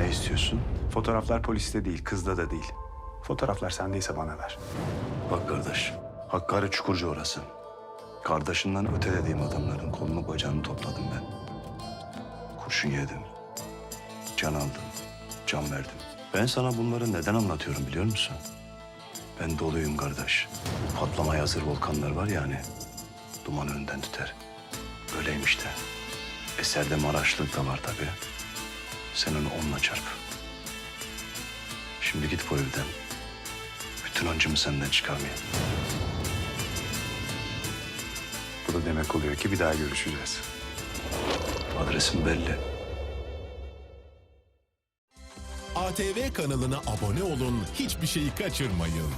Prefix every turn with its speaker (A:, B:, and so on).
A: Ne istiyorsun?
B: Fotoğraflar poliste değil, kızda da değil. Fotoğraflar sendeyse bana ver.
A: Bak kardeş, Hakkari Çukurcu orası. Kardeşinden öte dediğim adamların kolunu bacağını topladım ben. Kurşun yedim. Can aldım. Can verdim. Ben sana bunları neden anlatıyorum biliyor musun? Ben doluyum kardeş. Patlamaya hazır volkanlar var yani. Duman önden tüter. Öyleymiş de. Eserde Maraşlık da var tabii. Sen onu onunla çarp. Şimdi git bu evden. Bütün öncümü senden çıkarmayayım.
B: Bu da demek oluyor ki bir daha görüşeceğiz.
A: Adresim belli.
C: ATV kanalına abone olun, hiçbir şeyi kaçırmayın.